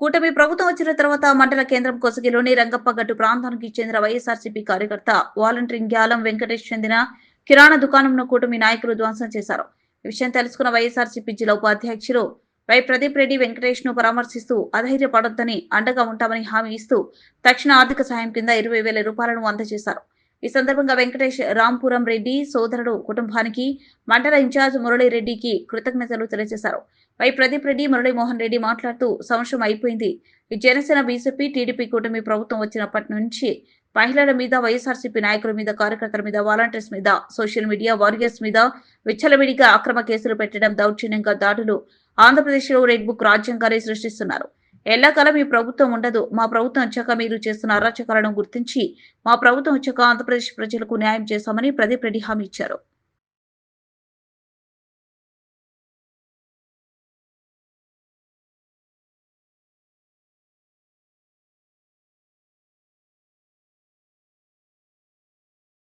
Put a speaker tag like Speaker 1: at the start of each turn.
Speaker 1: కూటమి ప్రభుత్వం వచ్చిన తర్వాత మండల కేంద్రం కొసగిలోని రంగప్పగట్టు ప్రాంతానికి చెందిన వైఎస్ఆర్సీపీ కార్యకర్త వాలంటీరింగ్ గ్యాలం వెంకటేష్ చెందిన కిరాణా దుకాణంను కూటమి నాయకులు ధ్వంసం చేశారు. ఈ విషయం తెలుసుకున్న వైఎస్ఆర్సీపీ జిల్లా ఉపాధ్యక్షులు వై ప్రదీప్ రెడ్డి వెంకటేష్ను పరామర్శిస్తూ అధైర్యపడొద్దని అండగా ఉంటామని హామీ ఇస్తూ తక్షణ ఆర్థిక సాయం కింద ఇరవై వేల రూపాయలను అందజేశారు. ఈ సందర్భంగా వెంకటేష్ రాంపురం రెడ్డి సోదరుడు కుటుంబానికి మండల ఇన్ఛార్జ్ మురళీరెడ్డికి కృతజ్ఞతలు తెలియజేశారు. వై ప్రదీప్ రెడ్డి మురళీమోహన్ రెడ్డి మాట్లాడుతూ సంవత్సరం అయిపోయింది. జనసేన బీజేపీ టీడీపీ కూటమి ప్రభుత్వం వచ్చినప్పటి నుంచి మహిళల మీద వైఎస్ఆర్సీపీ నాయకుల మీద కార్యకర్తల మీద వాలంటీర్స్ మీద సోషల్ మీడియా వారియర్స్ మీద విచ్చలవిడిగా అక్రమ కేసులు పెట్టడం దౌర్జన్యంగా దాడులు ఆంధ్రప్రదేశ్లో రెడ్ బుక్ రాజ్యాంగాన్ని సృష్టిస్తున్నారు. ఎల్లకాలం ఈ ప్రభుత్వం ఉండదు. మా ప్రభుత్వం వచ్చాక మీరు చేస్తున్న అరాచకాలను గుర్తించి మా ప్రభుత్వం వచ్చాక ఆంధ్రప్రదేశ్ ప్రజలకు న్యాయం చేశామని ప్రదీప్ రెడ్డి హామీ ఇచ్చారు.